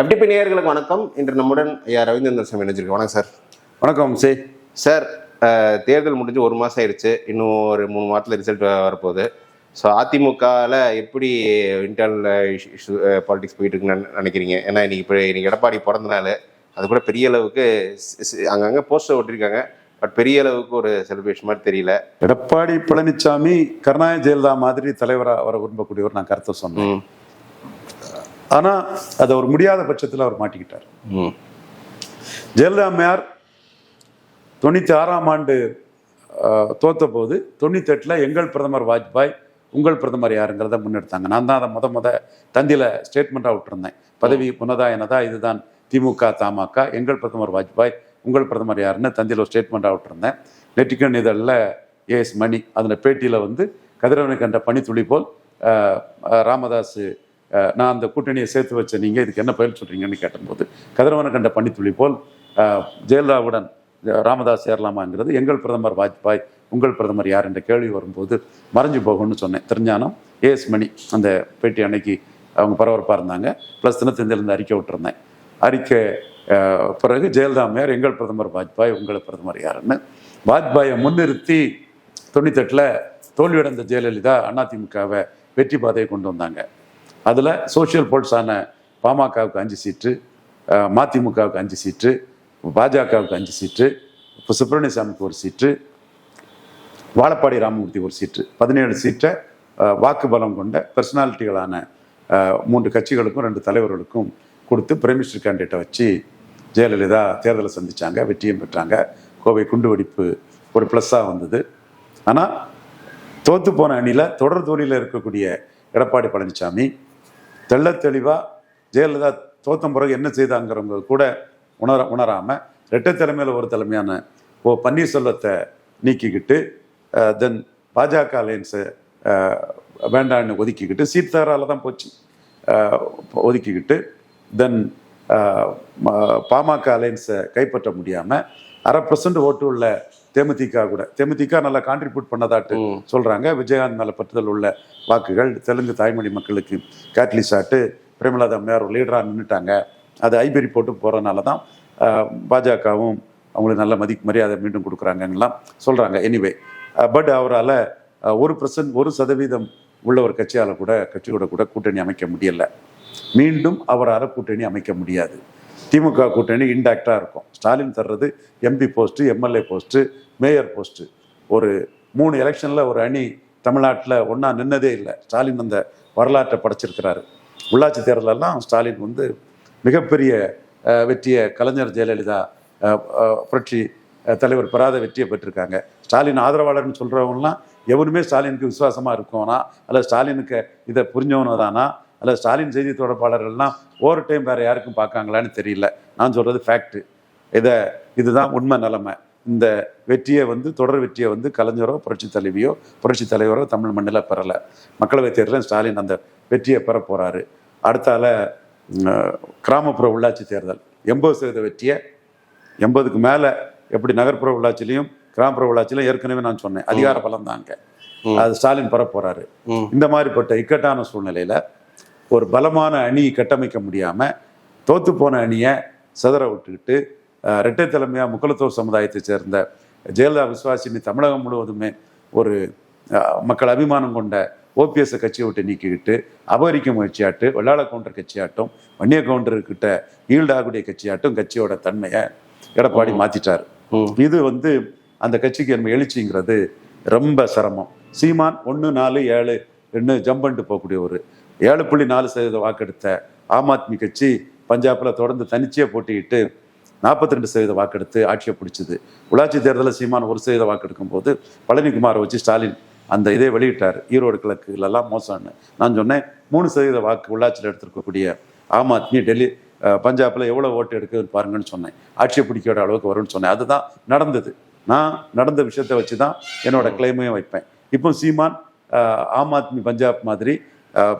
FTP நேயர்களுக்கு வணக்கம். இன்று நம்முடன் ஐயா ரவீந்திரன் சாமி இணைஞ்சிருக்கு வணக்கம் சார். வணக்கம் சே. சார் தேர்தல் முடிஞ்சு ஒரு மாதம் ஆயிடுச்சு. இன்னும் ஒரு மூணு மாதத்தில் ரிசல்ட் வரப்போகுது. ஸோ அதிமுகவில் எப்படி இன்டர்னல் இஷ்யூ பாலிடிக்ஸ் போயிட்டு இருக்குன்னு நினைக்கிறீங்க? ஏன்னா இன்னைக்கு இப்போ இன்னைக்கு எடப்பாடி பிறந்த நாள் அது கூட பெரிய அளவுக்கு அங்கங்கே போஸ்டர் ஒட்டிருக்காங்க. பட் பெரிய அளவுக்கு ஒரு செலிப்ரேஷன் மாதிரி தெரியல. எடப்பாடி பழனிசாமி கருணாநிதி ஜெயலலிதா மாதிரி தலைவராக வர விரும்பக்கூடியவர் நான் கருத்தை சொன்னேன். ம் ஆனா அது அவர் முடியாத பட்சத்தில் அவர் மாட்டிக்கிட்டார். ஜெயலலிதா அம்மையார் தொண்ணூற்றி ஆறாம் ஆண்டு தோத்த போது தொண்ணூத்தெட்டில் எங்கள் பிரதமர் வாஜ்பாய் உங்கள் பிரதமர் யாருங்கிறத முன்னெடுத்தாங்க. நான் தான் அதை முத முத தந்தியில் ஸ்டேட்மெண்ட்டாக விட்டுருந்தேன். பதவி முன்னதா என்னதா இதுதான் திமுக தமாக எங்கள் பிரதமர் வாஜ்பாய் உங்கள் பிரதமர் யாருன்னு தந்தியில் ஒரு ஸ்டேட்மெண்ட்டாக விட்டுருந்தேன். நெட்டிக்கன் இதழில் ஏஎஸ் மணி அதில் பேட்டியில் வந்து கதிரவனை கண்ட பனித்துளி போல் ராமதாஸ் நான் அந்த கூட்டணியை சேர்த்து வச்ச நீங்கள் இதுக்கு என்ன பதில் சொல்கிறீங்கன்னு கேட்டபோது கதிரவன கண்ட பனித்துளி போல் ஜெயலலிதாவுடன் ராமதாஸ் சேரலாமாங்கிறது எங்கள் பிரதமர் வாஜ்பாய் உங்கள் பிரதமர் யார்? என்ற கேள்வி வரும்போது மறைஞ்சு போகும்னு சொன்னேன். திருஞானம் ஏஎஸ் மணி அந்த பேட்டி அன்னைக்கு அவங்க பரபரப்பாக இருந்தாங்க. ப்ளஸ் தினத்தந்திலிருந்து அறிக்கை விட்டுருந்தேன். அறிக்கை பிறகு ஜெயலலிதா அம்மையார் எங்கள் பிரதமர் வாஜ்பாய் உங்கள் பிரதமர் யாருன்னு? வாஜ்பாயை முன்னிறுத்தி தொண்ணூத்தெட்டில் தோல்வியடைந்த ஜெயலலிதா அதிமுகவை வெற்றி பாதையை கொண்டு வந்தாங்க. அதில் சோஷியல் போல்ஸான பாமகவுக்கு அஞ்சு சீட்டு மதிமுகவுக்கு அஞ்சு சீட்டு பாஜகவுக்கு அஞ்சு சீட்டு இப்போ சுப்பிரமணியசாமிக்கு ஒரு சீட்டு வாழப்பாடி ராமமூர்த்தி ஒரு சீட்டு. பதினேழு சீட்டை வாக்கு பலம் கொண்ட பர்சனாலிட்டிகளான மூன்று கட்சிகளுக்கும் ரெண்டு தலைவர்களுக்கும் கொடுத்து பிரைம் மினிஸ்டர் கேண்டிடேட்டை வச்சு ஜெயலலிதா தேர்தலை சந்தித்தாங்க வெற்றியும் பெற்றாங்க. கோவை குண்டு வெடிப்பு ஒரு ப்ளஸ்ஸாக வந்தது. ஆனால் தோற்று போன அணியில் தொடர் தோழியில் இருக்கக்கூடிய எடப்பாடி பழனிசாமி தெள்ள தெளிவாக ஜெயலலிதா தோத்தம் பிறகு என்ன செய்தாங்கிறவங்க கூட உணர உணராமல் ரெட்டை தலைமையில் ஒரு தலைமையான ஓ பன்னீர்செல்வத்தை நீக்கிக்கிட்டு தென் பாஜக அலையன்ஸை வேண்டான்னு ஒதுக்கிக்கிட்டு சீட் தகரால தான் போச்சு ஒதுக்கிக்கிட்டு தென் பாமக அலையன்ஸை கைப்பற்ற முடியாமல் அரை பர்சன்ட் ஓட்டு உள்ள தேமுதிக கூட. தேமுதிக நல்லா கான்ட்ரிபியூட் பண்ணதாட்டு சொல்றாங்க. விஜயகாந்த் மேல பற்றுதல் உள்ள வாக்குகள் தெலுங்கு தாய்மொழி மக்களுக்கு கேட்லிசாட்டு பிரேமலதா அம்மையார் ஒரு லீடராக நின்றுட்டாங்க அது ஐபெரி போட்டு போறதுனால தான் பாஜகவும் அவங்களுக்கு நல்ல மதிப்பு மரியாதை மீண்டும் கொடுக்குறாங்கலாம் சொல்றாங்க. எனிவே பட் அவரால் ஒரு பர்சன்ட் ஒரு சதவீதம் உள்ள ஒரு கட்சியால் கூட கட்சியோட கூட கூட்டணி அமைக்க முடியல. மீண்டும் அவரால் கூட்டணி அமைக்க முடியாது. திமுக கூட்டணி இன்டாக்டாக இருக்கும். ஸ்டாலின் தர்றது MP post MLA post mayor post ஒரு மூணு எலெக்ஷனில் ஒரு அணி தமிழ்நாட்டில் ஒன்றா நின்னதே இல்லை. ஸ்டாலின் அந்த வரலாற்றை படைச்சிருக்கிறாரு. உள்ளாட்சி தேர்தலெல்லாம் ஸ்டாலின் வந்து மிகப்பெரிய வெற்றியை கலைஞர் ஜெயலலிதா புரட்சி தலைவர் பெறாத வெற்றியை பெற்றிருக்காங்க. ஸ்டாலின் ஆதரவாளர்னு சொல்கிறவங்கலாம் எவனுமே ஸ்டாலினுக்கு விசுவாசமாக இருக்கவனா அல்லது ஸ்டாலினுக்கு இதை புரிஞ்சவனோ தானா அல்லது ஸ்டாலின் செய்தி தொடர்பாளர்கள்லாம் ஓவர் டைம் வேறு யாருக்கும் பார்க்காங்களான்னு தெரியல. நான் சொல்கிறது ஃபேக்ட்டு இதை இதுதான் உண்மை நிலைமை. இந்த வெற்றியை வந்து தொடர் வெற்றியை வந்து கலைஞரோ புரட்சி தலைவியோ புரட்சி தலைவரோ தமிழ் மண்ணில் பெறலை. மக்களவைத் தேர்தலில் ஸ்டாலின் அந்த வெற்றியை பெற போகிறாரு அடுத்தால கிராமப்புற உள்ளாட்சி தேர்தல். எண்பது சதவீத வெற்றியை எண்பதுக்கு மேலே எப்படி நகர்ப்புற உள்ளாட்சிலையும் கிராமப்புற உள்ளாட்சியிலும் ஏற்கனவே நான் சொன்னேன். அதிகார பலம் தாங்க ம். அது ஸ்டாலின் பெற போறாரு. ம். இந்த மாதிரிப்பட்ட இக்கட்டான சூழ்நிலையில ஒரு பலமான அணி கட்டமைக்க முடியாம தோத்து போன அணியை சிதற விட்டுக்கிட்டு அஹ், இரட்டை தலைமையா முக்குலத்தோர் சமுதாயத்தை சேர்ந்த ஜெயலலிதா விசுவாசினி தமிழகம் முழுவதுமே ஒரு மக்கள் அபிமானம் கொண்ட ஓபிஎஸ் கட்சியை விட்டு நீக்கிக்கிட்டு அபகரிக்க முயற்சியாட்டு வெள்ளாள கவுண்டர் கட்சியாட்டும் வன்னிய கவுண்டர்கிட்ட ஈல்டாகக்கூடிய கட்சியாட்டும் கட்சியோட தன்மையை எடப்பாடி மாத்திட்டாரு. ம். இது வந்து அந்த கட்சிக்கு நம்ம எழுச்சிங்கிறது ரொம்ப சிரமம். சீமான் ஒன்று நாலு ஏழு ரெண்டு ஜம்ப் பண்ணிட்டு போகக்கூடிய ஒரு ஏழு புள்ளி நாலு சதவீத வாக்கெடுத்த ஆம் ஆத்மி கட்சி பஞ்சாபில் தொடர்ந்து தனிச்சே போட்டியிட்டு நாற்பத்தி ரெண்டு சதவீத வாக்கெடுத்து ஆட்சியை பிடிச்சது. உள்ளாட்சி தேர்தலில் சீமான் ஒரு சதவீத வாக்கெடுக்கும் போது பழனிக்குமாரை வச்சு ஸ்டாலின் அந்த இதை வெளியிட்டார். ஈரோடு கிழக்குலலாம் மோசம்னு. நான் சொன்னேன் மூணு சதவீத வாக்கு உள்ளாட்சியில் எடுத்திருக்கக்கூடிய ஆம் ஆத்மி டெல்லி பஞ்சாபில் எவ்வளோ ஓட்டு எடுக்குதுன்னு பாருங்கன்னு சொன்னேன். ஆட்சியை பிடிக்கிற அளவுக்கு வரும்னு சொன்னேன். அதுதான் நடந்தது. நான் நடந்த விஷயத்தை வச்சு தான் என்னோட கிளைமையும் வைப்பேன். இப்போ சீமான் ஆம் ஆத்மி பஞ்சாப் மாதிரி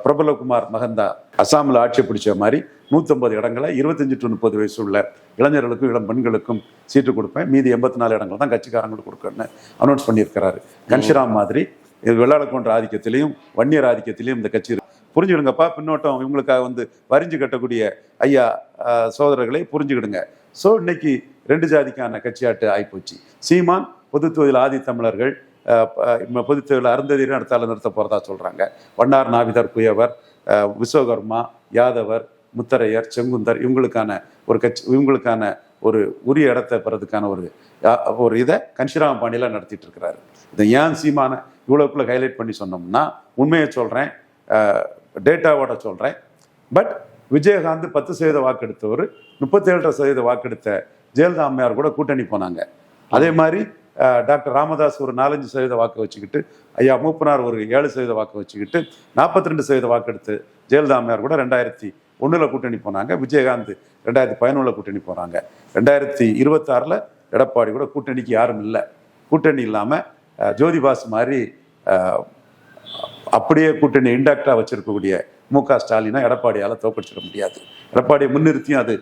பிரபலகுமார் மகந்தா அசாமில் ஆட்சி பிடிச்ச மாதிரி நூற்றம்பது இடங்களை இருபத்தஞ்சி டு முப்பது வயசு உள்ள இளைஞர்களுக்கும் இளம் பெண்களுக்கும் சீட்டு கொடுப்பேன். மீதி எண்பத்தி நாலு இடங்கள் தான் கட்சிக்காரங்களுக்கு கொடுக்கணும்னு அனௌன்ஸ் பண்ணியிருக்கிறாரு. கன்ஷிராம் மாதிரி இது வெள்ளாளக்கொன்ற ஆதிக்கத்திலையும் வன்னியர் ஆதிக்கத்திலையும் இந்த கட்சி புரிஞ்சுக்கிடுங்கப்பா பின்னோட்டம் இவங்களுக்காக வந்து வரிஞ்சு கட்டக்கூடிய ஐயா சோதரர்களை புரிஞ்சுக்கிடுங்க. ஸோ இன்னைக்கு ரெண்டு ஜாதிக்கான கட்சியாட்டு ஆகிப்போச்சு சீமான் பொதுத்துவதில் ஆதி தமிழர்கள் அஹ், அருந்ததியும் இப்ப நடத்தால நிறுத்த போகிறதா சொல்கிறாங்க வண்டார் நாவிதர் குயவர் விஸ்வகர்மா யாதவர் முத்தரையர் செங்குந்தர் இவங்களுக்கான ஒரு கட்சி இவங்களுக்கான ஒரு உரிய இடத்தை பெறதுக்கான ஒரு ஒரு இதை கன்ஷிராம பாண்டியில் நடத்திட்டு இருக்கிறாரு. இதை ஏன் சீமான இவ்வளோக்குள்ளே ஹைலைட் பண்ணி சொன்னோம்னா உண்மையை சொல்கிறேன் டேட்டாவோட சொல்கிறேன் பட் விஜயகாந்த் பத்து சதவீத வாக்கெடுத்தவர் முப்பத்தேழரை சதவீத வாக்கெடுத்த ஜெயலலிதா அம்மையார் கூட கூட்டணி போனாங்க. அதே மாதிரி டாக்டர் ராமதாஸ் ஒரு நாலஞ்சு சதவீத வாக்கு வச்சுக்கிட்டு ஐயா மூப்பனார் ஒரு ஏழு சதவீத வாக்கு வச்சுக்கிட்டு நாற்பத்தி ரெண்டு சதவீத வாக்கெடுத்து ஜெயலலிதா அம்மையார் கூட ரெண்டாயிரத்தி ஒன்றில் கூட்டணி போனாங்க விஜயகாந்த் ரெண்டாயிரத்தி பதினொன்றில் கூட்டணி போனாங்க ரெண்டாயிரத்தி இருபத்தாறில் எடப்பாடி கூட கூட்டணிக்கு யாரும் இல்லை. கூட்டணி இல்லாமல் ஜோதிபாஸ் மாதிரி அப்படியே கூட்டணி இன்டாக்டாக வச்சிருக்கக்கூடிய மு க ஸ்டாலினை எடப்பாடியால் தோக்கடிச்சிட முடியாது. எடப்பாடியை முன்னிறுத்தியும் அது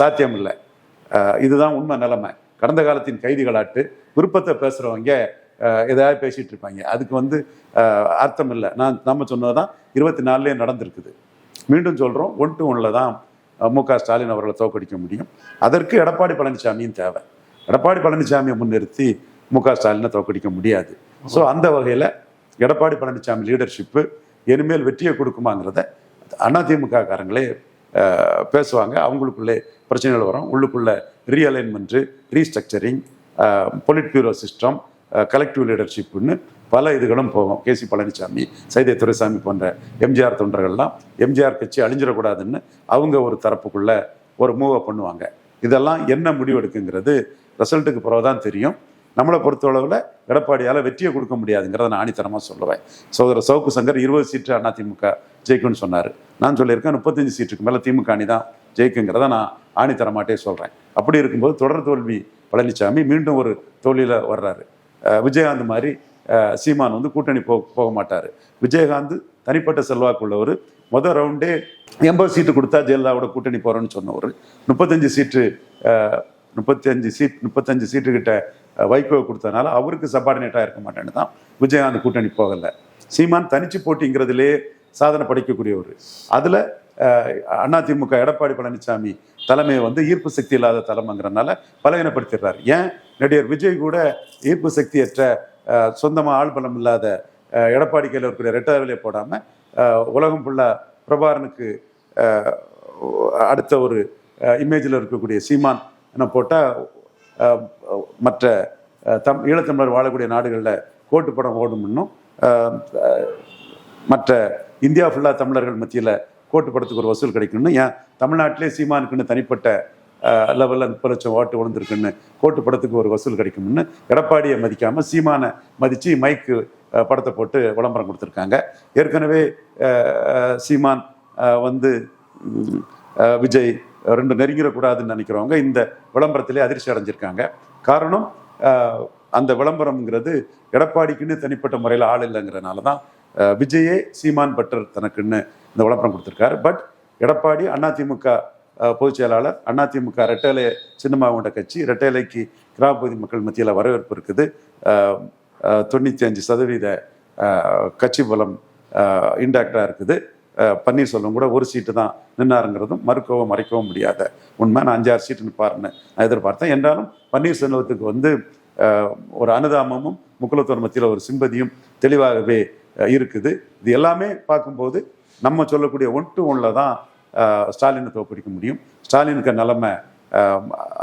சாத்தியம் இல்லை இதுதான் உண்மை நிலைமை. கடந்த காலத்தின் கைதிகளாட்டு விருப்பத்தை பேசுகிறவங்க எதாவது பேசிகிட்டு இருப்பாங்க. அதுக்கு வந்து அர்த்தம் இல்லை. நான் நம்ம சொன்னது தான் இருபத்தி நாலுலேயே நடந்திருக்குது. மீண்டும் சொல்கிறோம் ஒன் டு ஒன்னில் தான் மு க. ஸ்டாலின் அவர்களை தோக்கடிக்க முடியும். அதற்கு எடப்பாடி பழனிசாமியும் தேவை. எடப்பாடி பழனிசாமியை முன்னிறுத்தி மு க. ஸ்டாலினை தோக்கடிக்க முடியாது. ஸோ அந்த வகையில் எடப்பாடி பழனிசாமி லீடர்ஷிப்பு இனிமேல் வெற்றியை கொடுக்குமாங்கிறத அதிமுக காரங்களே பேசுவாங்க. அவங்களுக்குள்ளே பிரச்சனைகள் வரும். உள்ளுக்குள்ள realignment restructuring polit bureau system collective லீடர்ஷிப்னு பல இதுகளும் போகும். கேசி பழனிசாமி சைதை துரைசாமி போன்ற எம்ஜிஆர் தொண்டர்கள்லாம் எம்ஜிஆர் கட்சி அழிஞ்சிடக்கூடாதுன்னு அவங்க ஒரு தரப்புக்குள்ள ஒரு மூவை பண்ணுவாங்க. இதெல்லாம் என்ன முடிவெடுக்குங்கிறது ரிசல்ட்டுக்கு பிறகு தான் தெரியும். நம்மளை பொறுத்தளவில் எடப்பாடியால் வெற்றியை கொடுக்க முடியாதுங்கிறத நான் ஆணித்தரமாக சொல்லுவேன். சோதர சவுக்கு சங்கர் இருபது சீட்டு அதிமுக ஜெயிக்கும்னு சொன்னார். நான் சொல்லியிருக்கேன் முப்பத்தஞ்சு சீட்டுக்கு மேலே திமுக அணி தான் ஜெயிக்குங்கிறத நான் ஆணித்தரமாட்டே சொல்கிறேன் அப்படி இருக்கும்போது தொடர் தோல்வி பழனிசாமி மீண்டும் ஒரு தோல்வியில் வர்றாரு. விஜயகாந்த் மாதிரி சீமான் வந்து கூட்டணி போ போக மாட்டார். விஜயகாந்த் தனிப்பட்ட செல்வாக்கு உள்ளவர் மொதல் ரவுண்டே எண்பது சீட்டு கொடுத்தா ஜெயலலிதாவோட கூட்டணி போகிறோன்னு சொன்னவர். முப்பத்தஞ்சு சீட்டு முப்பத்தி முப்பத்தஞ்சு சீட் முப்பத்தஞ்சு சீட்டு கிட்ட வைகோ கொடுத்ததுனால அவருக்கு சபார்டினேட்டாக இருக்க மாட்டேன்னு தான் விஜயகாந்த் கூட்டணி போகலை. சீமான் தனிச்சு போட்டிங்கிறதுலே சாதனை படைக்கக்கூடியவர். அதில் அதிமுக எடப்பாடி பழனிசாமி தலைமையை வந்து ஈர்ப்பு சக்தி இல்லாத தலைமைங்கிறனால பலவீனப்படுத்திடுறாரு ஏன்? நடிகர் விஜய் கூட ஈர்ப்பு சக்தியற்ற சொந்தமாக சொந்தமா ஆள் பலம் இல்லாத எடப்பாடி கையில் இருக்கிற ரெட்டாவிலே போடாமல் உலகம் ஃபுல்லாக பிரபாரனுக்கு அடுத்த ஒரு இமேஜில் இருக்கக்கூடிய சீமான் என்ன போட்டால் மற்ற தம் ஈழத்தமிழர் வாழக்கூடிய நாடுகளில் கோட்டு படம் ஓடும்னும் மற்ற இந்தியா ஃபுல்லாக தமிழர்கள் மத்தியில் கோட்டு படத்துக்கு ஒரு வசூல் கிடைக்கும்னு ஏன் தமிழ்நாட்டிலே சீமானுக்குன்னு தனிப்பட்ட லெவலில் முப்பது லட்சம் ஓட்டு விழுந்திருக்குன்னு கோட்டு படத்துக்கு ஒரு வசூல் கிடைக்கும்னு எடப்பாடியை மதிக்காமல் சீமானை மதித்து மைக்கு படத்தை போட்டு விளம்பரம் கொடுத்துருக்காங்க. ஏற்கனவே சீமான் வந்து விஜய் ரெண்டு நெருங்கிடக்கூடாதுன்னு நினைக்கிறவங்க இந்த விளம்பரத்திலே அதிர்ச்சி அடைஞ்சிருக்காங்க. காரணம் அந்த விளம்பரம்ங்கிறது எடப்பாடிக்குன்னு தனிப்பட்ட முறையில் ஆள் இல்லைங்கிறனால தான் விஜயே சீமான் பட்டர் தனக்குன்னு இந்த விளம்பரம் கொடுத்துருக்காரு. பட் எடப்பாடி அதிமுக பொதுச் செயலாளர் அதிமுக ரெட்டேலை சின்னமாக கொண்ட கட்சி ரெட்டேலைக்கு கிராமப்பகுதி மக்கள் மத்தியில் வரவேற்பு இருக்குது. தொண்ணூற்றி அஞ்சு சதவீத கட்சி பலம் இன்டாக்டாக இருக்குது. பன்னீர்செல்வம் கூட ஒரு சீட்டு தான் நின்னாருங்கிறதும் மறுக்கவும் மறைக்கவும் முடியாத உண்மை. நான் அஞ்சாறு சீட்டு நிற்பாருன்னு நான் எதிர்பார்த்தேன். என்றாலும் பன்னீர்செல்வத்துக்கு வந்து ஒரு அனுதாபமும் முக்குலத்தோர் மத்தியில் ஒரு சிம்பதியும் தெளிவாகவே இருக்குது. இது எல்லாமே பார்க்கும்போது நம்ம சொல்லக்கூடிய ஒன் டு ஒன்ல தான் ஸ்டாலினை தோப்பிடிக்க முடியும். ஸ்டாலினுக்கு நிலைமை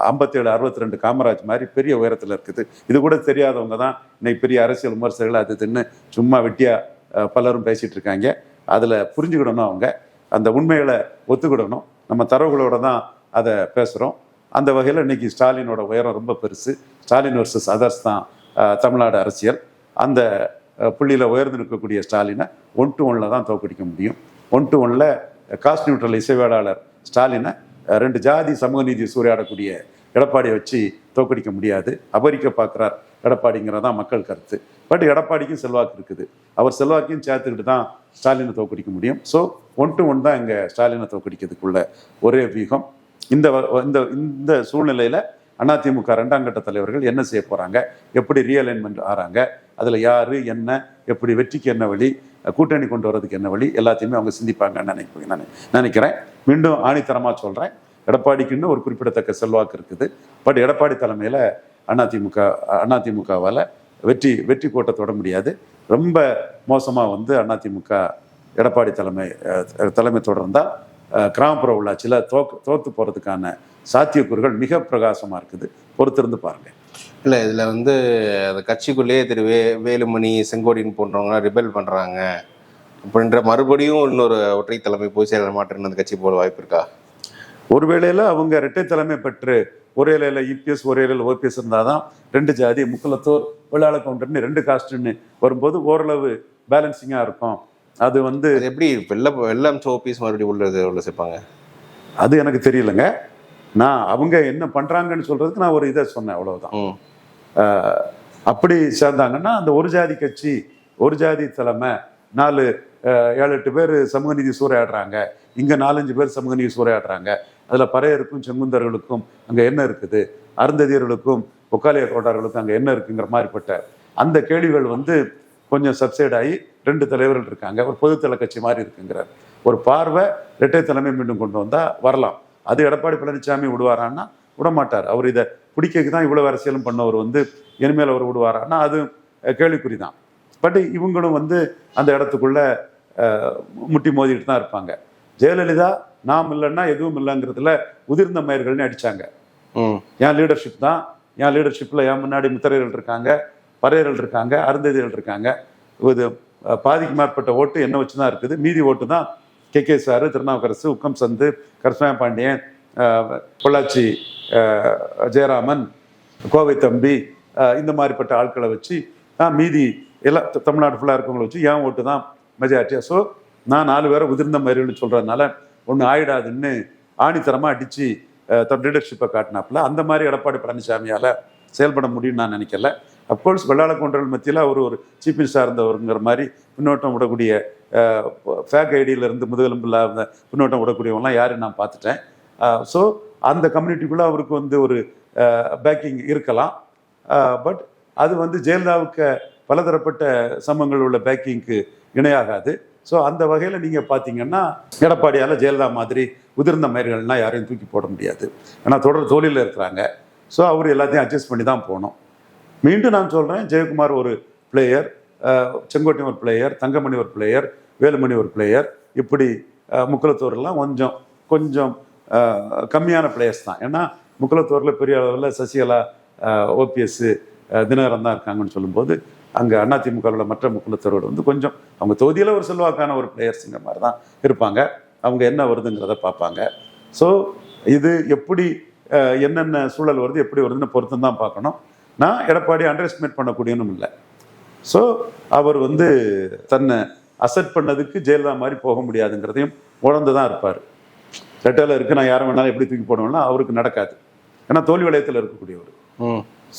ஐம்பத்தேழு அறுபத்தி ரெண்டு காமராஜ் மாதிரி பெரிய உயரத்தில் இருக்குது. இது கூட தெரியாதவங்க தான் இன்னைக்கு பெரிய அரசியல் விமர்சகர்கள் அது தின்னு சும்மா வெட்டியாக பலரும் பேசிகிட்டு இருக்காங்க. அதில் புரிஞ்சுக்கிடணும் அவங்க. அந்த உண்மைகளை ஒத்துக்கிடணும். நம்ம தரவுகளோட தான் அதை பேசுகிறோம் அந்த வகையில் இன்றைக்கி ஸ்டாலினோட உயரம் ரொம்ப பெருசு. ஸ்டாலின் வர்சஸ் அதர்ஸ் தான் தமிழ்நாடு அரசியல். அந்த புள்ளியில் உயர்ந்து நிற்கக்கூடிய ஸ்டாலினை ஒன் டு ஒன்ல தான் தோற்கடிக்க முடியும். ஒன் டு ஒன்ல காஸ்ட் நியூட்ரல் இசைவேளாளர் ஸ்டாலினை ரெண்டு ஜாதி சமூக நீதி சூறையாடக்கூடிய எடப்பாடியை வச்சு தோற்கடிக்க முடியாது. அபரிக்க பார்க்குறார் எடப்பாடிங்கிறது தான் மக்கள் கருத்து. பட் எடப்பாடிக்கும் செல்வாக்கு இருக்குது. அவர் செல்வாக்கையும் சேர்த்துக்கிட்டு தான் ஸ்டாலினை தோக்கடிக்க முடியும். ஸோ ஒன் டு ஒன் தான் இங்கே ஸ்டாலினை தோக்கடிக்கிறதுக்குள்ள ஒரே வியூகம் இந்த வ- இந்த இந்த சூழ்நிலையில் அதிமுக ரெண்டாம் கட்ட தலைவர்கள் என்ன செய்ய போகிறாங்க எப்படி ரீஅலைன்மெண்ட் ஆகிறாங்க அதில் யார் என்ன? எப்படி வெற்றிக்கு என்ன வழி? கூட்டணி கொண்டு வர்றதுக்கு என்ன வழி? எல்லாத்தையுமே அவங்க சிந்திப்பாங்கன்னு நினைப்பேன் நான் நினைக்கிறேன். மீண்டும் ஆணித்தரமாக சொல்கிறேன் எடப்பாடிக்குன்னு ஒரு குறிப்பிடத்தக்க செல்வாக்கு இருக்குது. பட் எடப்பாடி தலைமையில் அதிமுக அதிமுகவால் வெற்றி வெற்றி கோட்டை தொட முடியாது. ரொம்ப மோசமாக வந்து அதிமுக எடப்பாடி தலைமை தலைமை தொடர்ந்தால் கிராமப்புற உள்ளாட்சியில் தோக்கு தோற்று போகிறதுக்கான சாத்தியக்கூறுகள் மிக பிரகாசமாக இருக்குது. பொறுத்திருந்து பாருங்க. இல்லை இதில் வந்து அந்த கட்சிக்குள்ளேயே திரு வே வேலுமணி செங்கோடின் போன்றவங்க ரிபெல் பண்ணுறாங்க அப்படின்ற மறுபடியும் இன்னொரு ஒற்றை தலைமை பொதுச் செயலாளர் மாற்றம் அந்த கட்சி போட வாய்ப்பு இருக்கா? ஒரு வேளையில அவங்க இரட்டை தலைமை பெற்று ஒரே இலையில இபிஎஸ் ஒரே இலையில ஓபிஎஸ் இருந்தாதான் ரெண்டு ஜாதி முக்குலத்தோர் வெள்ளாள கவுண்டர்னு ரெண்டு காஸ்ட்னு வரும்போது ஓரளவு பேலன்சிங்காக இருக்கும். அது வந்து எப்படி வெள்ள வெள்ளம் சோப்பீஸ் மறுபடியும் உள்ளது உள்ள சேர்ப்பாங்க? அது எனக்கு தெரியலங்க. நான் அவங்க என்ன பண்றாங்கன்னு சொல்றதுக்கு நான் ஒரு இதை சொன்னேன் ஆஹ் அப்படி சேர்ந்தாங்கன்னா அந்த ஒரு ஜாதி கட்சி ஒரு ஜாதி தலைமை நாலு ஏழு எட்டு பேர் சமூக நீதி சூறையாடுறாங்க. இங்க நாலஞ்சு பேர் சமூக நீதி சூறையாடுறாங்க. அதில் பறையருக்கும் செங்குந்தர்களுக்கும் அங்கே என்ன இருக்குது? அருந்ததியர்களுக்கும் ஒக்காலிய கோட்டார்களுக்கும் அங்கே என்ன இருக்குங்கிற மாதிரிப்பட்ட அந்த கேள்விகள் வந்து கொஞ்சம் சப்சைட் ஆகி ரெண்டு தலைவர்கள் இருக்காங்க. ஒரு பொதுத்தலை கட்சி மாதிரி இருக்குங்கிறார். ஒரு பார்வை இரட்டை தலைமை மீண்டும் கொண்டு வந்தால் வரலாம். அது எடப்பாடி பழனிசாமி விடுவாரான்னா விட மாட்டார் அவர் இதை பிடிக்கக்கு தான் இவ்வளோ அரசியலும் பண்ணவர் வந்து இனிமேல் அவர் விடுவாரான்னா அது கேள்விக்குறி தான். பட் இவங்களும் வந்து அந்த இடத்துக்குள்ள முட்டி மோதிட்டு தான் இருப்பாங்க. ஜெயலலிதா நாம் இல்லைன்னா எதுவும் இல்லைங்கிறதுல உதிர்ந்த மயர்கள்னு அடிச்சாங்க. என் லீடர்ஷிப் தான். என் லீடர்ஷிப்பில் என் முன்னாடி முத்திரையர்கள் இருக்காங்க பறையர்கள் இருக்காங்க அருந்ததிகள் இருக்காங்க. இது பாதிக்கு மேற்பட்ட ஓட்டு என்ன வச்சு தான் இருக்குது? மீதி ஓட்டு தான் கே. கே. சாரு திருநாவுக்கரசு உக்கம் சந்து கருஷ்ணா பாண்டியன் பொள்ளாச்சி ஜெயராமன் கோவை தம்பி இந்த மாதிரிப்பட்ட ஆட்களை வச்சு மீதி எல்லா த- தமிழ்நாடு ஃபுல்லாக இருக்கவங்களை வச்சு என் ஓட்டு தான் மெஜாரிட்டியா ஸோ நான் நாலு பேரை உதிர்ந்த மாதிரின்னு சொல்கிறதுனால ஒன்று ஆயிடாதுன்னு ஆணித்தரமாக அடித்து தன் லீடர்ஷிப்பை காட்டினாப்புல. அந்த மாதிரி எடப்பாடி பழனிசாமியால் செயல்பட முடியும்னு நான் நினைக்கல. அப்கோர்ஸ் வெள்ளாள கொண்டர்கள் மத்தியில் அவர் ஒரு சீஃப் மினிஸ்டர் இருந்தவருங்கிற மாதிரி பின்னோட்டம் விடக்கூடிய ஃபேக் ஐடியிலேருந்து முதுகெலும்பு இல்லாத பின்னோட்டம் விடக்கூடியவங்களாம் யாரும் நான் பார்த்துட்டேன். ஸோ அந்த கம்யூனிட்டிக்குள்ளே அவருக்கு வந்து ஒரு பேக்கிங் இருக்கலாம். பட் அது வந்து ஜெயலலிதாவுக்கு பலதரப்பட்ட சமங்கள் உள்ள பேக்கிங்க்கு இணையாகாது. ஸோ அந்த வகையில் நீங்கள் பார்த்தீங்கன்னா எடப்பாடியால் ஜெயலலிதா மாதிரி உதிர்ந்த மயிர்கள்லாம் யாரையும் தூக்கி போட முடியாது. ஏன்னா தொடர் தொழிலில் இருக்கிறாங்க. ஸோ அவர் எல்லாத்தையும் அட்ஜஸ்ட் பண்ணி தான் போகணும். மீண்டும் நான் சொல்கிறேன் ஜெயக்குமார் ஒரு பிளேயர் செங்கோட்டை ஒரு பிளேயர் தங்கமணி ஒரு பிளேயர் வேலுமணி ஒரு பிளேயர் இப்படி அஹ், கொஞ்சம் கொஞ்சம் கம்மியான பிளேயர்ஸ் தான். ஏன்னா முக்குலத்தூரில் பெரிய அளவில் சசிகலா ஓபிஎஸ் தினகரன் தான் இருக்காங்கன்னு சொல்லும்போது அங்கே அதிமுகவில் மற்ற முக்குலத்தோரோடு வந்து கொஞ்சம் அவங்க தொகுதியில் ஒரு செல்வாக்கான ஒரு பிளேயர்ஸுங்கிற மாதிரி தான் இருப்பாங்க. அவங்க என்ன வருதுங்கிறத பார்ப்பாங்க. ஸோ இது எப்படி என்னென்ன சூழல் வருது எப்படி வருதுன்னு பொறுத்து தான் பார்க்கணும். நான் எடப்பாடி அண்டர் எஸ்டிமேட் பண்ணக்கூடியனும் இல்லை. ஸோ அவர் வந்து தன்னை அசெட் பண்ணதுக்கு ஜெயலலிதா மாதிரி போக முடியாதுங்கிறதையும் உணர்ந்து தான் இருப்பார் ரெட்டையில் இருக்கு நான் யாரை வேணாலும் எப்படி தூக்கி போடுவேன்னா அவருக்கு நடக்காது. ஏன்னா தோல்வி வளையத்தில் இருக்கக்கூடியவர்.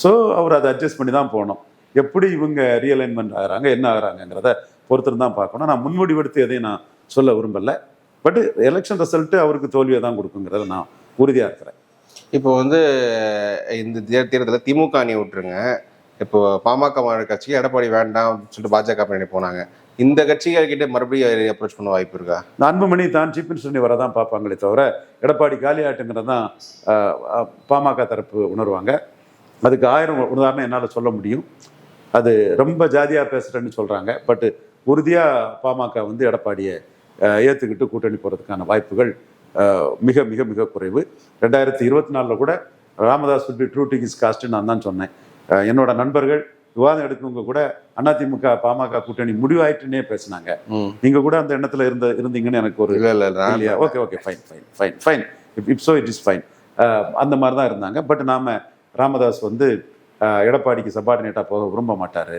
ஸோ அவர் அதை அட்ஜஸ்ட் பண்ணி தான் போகணும். எப்படி இவங்க ரீஅலைன்மெண்ட் ஆகுறாங்க என்ன ஆகுறாங்கங்கிறத பொறுத்து தான் பார்க்கணும். நான் முன்முடிவெடுத்து எதையும் நான் சொல்ல விரும்பல. பட் எலெக்ஷன் ரிசல்ட்டு அவருக்கு தோல்வியை தான் கொடுக்குங்கிறத நான் உறுதியாக இருக்கிறேன். இப்போ வந்து இந்த தேர்தலில் திமுக அணி விட்டுருங்க. இப்போ பாமக மாநில கட்சிக்கு எடப்பாடி வேண்டாம் சொல்லிட்டு பாஜக பின்னாடி போனாங்க. இந்த கட்சிகள் கிட்ட மறுபடியும் அப்ரோச் பண்ண வாய்ப்பு இருக்கா? இந்த அன்புமணி தான் சீஃப் மினிஸ்டர் வர தான் பார்ப்பாங்களே தவிர எடப்பாடி காலியாட்டுங்கிறது தான் பாமக தரப்பு உணர்வாங்க. அதுக்கு ஆயிரம் உதாரணம் என்னால் சொல்ல முடியும். அது ரொம்ப ஜாதியாக பேசுகிறேன்னு சொல்கிறாங்க பட் உறுதியாக பாமக வந்து எடப்பாடியை ஏற்றுக்கிட்டு கூட்டணி போகிறதுக்கான வாய்ப்புகள் மிக மிக மிக குறைவு. ரெண்டாயிரத்தி இருபத்தி நாலில் கூட ராமதாஸ் பி ட்ரூ டிகிஸ் காஸ்ட்டு நான் தான் சொன்னேன். என்னோட நண்பர்கள் விவாதம் எடுக்கவங்க கூட அதிமுக பாமக கூட்டணி முடிவாயிட்டுன்னே பேசினாங்க. நீங்க கூட அந்த எண்ணத்துல இருந்த இருந்தீங்கன்னு எனக்கு ஒரு இல்ல இல்ல okay okay fine fine fine fine if so it is fine அந்த மாதிரி தான் இருந்தாங்க. பட் நாம ராமதாஸ் வந்து எடப்பாடிக்கு சபார்டினேட்டாக போக விரும்ப மாட்டார்.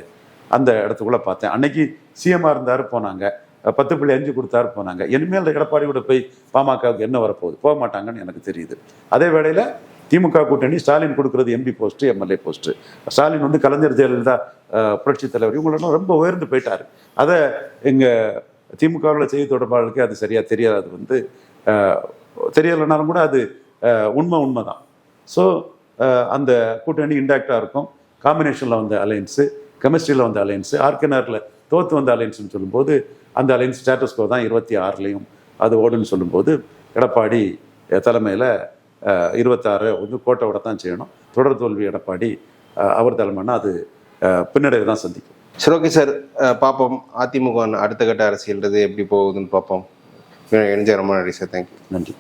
அந்த இடத்துக்குள்ளே பார்த்தேன். அன்னைக்கு சிஎம்மாக இருந்தாரு போனாங்க. பத்து புள்ளி அஞ்சு கொடுத்தாரு போனாங்க. இனிமேல் எடப்பாடி கூட போய் பாமகவுக்கு என்ன வரப்போகுது? போக மாட்டாங்கன்னு எனக்கு தெரியுது. அதே வேளையில் திமுக கூட்டணி ஸ்டாலின் கொடுக்குறது MP post MLA post Stalin வந்து கலைஞர் ஜெயலலிதா புரட்சி புரட்சித் தலைவர். இவங்களெல்லாம் ரொம்ப உயர்ந்து போயிட்டாரு. அதை எங்கள் திமுகவில் செய்தி தொடர்பாளருக்கு அது சரியாக தெரியாது. வந்து தெரியலைனாலும் கூட அது உண்மை உண்மை தான் ஸோ அந்த கூட்டணி இன்டாக்டாக இருக்கும். காம்பினேஷனில் வந்த அலையன்ஸு கெமிஸ்ட்ரியில் வந்த அலையன்ஸு ஆர்கனரில் தோத்து வந்த அலையன்ஸ்னு சொல்லும்போது அந்த அலையன்ஸ் ஸ்டேட்டஸ்கோ தான் இருபத்தி ஆறுலேயும் அது ஓடுன்னு சொல்லும்போது எடப்பாடி தலைமையில் இருபத்தாறு வந்து கோட்டை விட தான் செய்யணும். தொடர் தோல்வி எடப்பாடி அவர் தலைமைன்னா அது பின்னடைவை தான் சந்திக்கும். சரி ஓகே சார். பார்ப்போம். அதிமுக அடுத்த கட்ட அரசியல்ன்றது எப்படி போகுதுன்னு பார்ப்போம். இணைஞ்ச ரொம்ப நன்றி சார். தேங்க்யூ நன்றி.